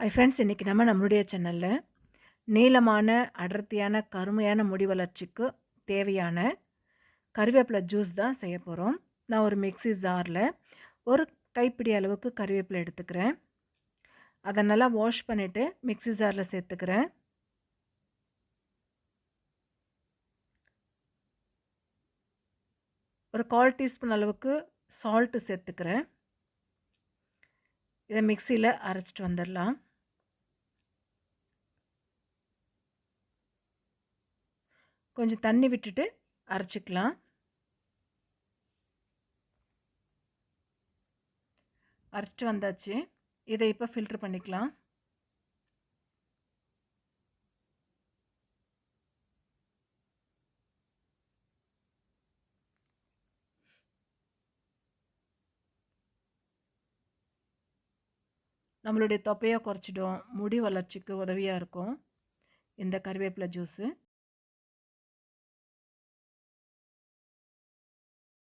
Hi friends இன்றைக்கி நம்ம நம்மளுடைய சேனலில் நீளமான அடர்த்தியான கருமையான முடி வளர்ச்சிக்கு தேவையான கருவேப்பிலை ஜூஸ் தான் செய்ய போகிறோம் நான் ஒரு மிக்ஸி ஜாரில் ஒரு கைப்பிடி அளவுக்கு கருவேப்பிலை எடுத்துக்கிறேன். அதை நல்லா வாஷ் பண்ணிவிட்டு மிக்ஸி ஜாரில் சேர்த்துக்கிறேன். ஒரு கால் டீஸ்பூன் அளவுக்கு சால்ட்டு சேர்த்துக்கிறேன். இதை மிக்சியில் அரைச்சிட்டு வந்துடலாம். கொஞ்சம் தண்ணி விட்டுட்டு அரைச்சிக்கலாம். அரைச்சிட்டு வந்தாச்சு. இதை இப்போ ஃபில்ட்ரு பண்ணிக்கலாம். நம்மளுடைய தொப்பையை குறைச்சிடும் முடி வளர்ச்சிக்கு உதவியாக இருக்கும். இந்த கருவேப்பிலை ஜூஸு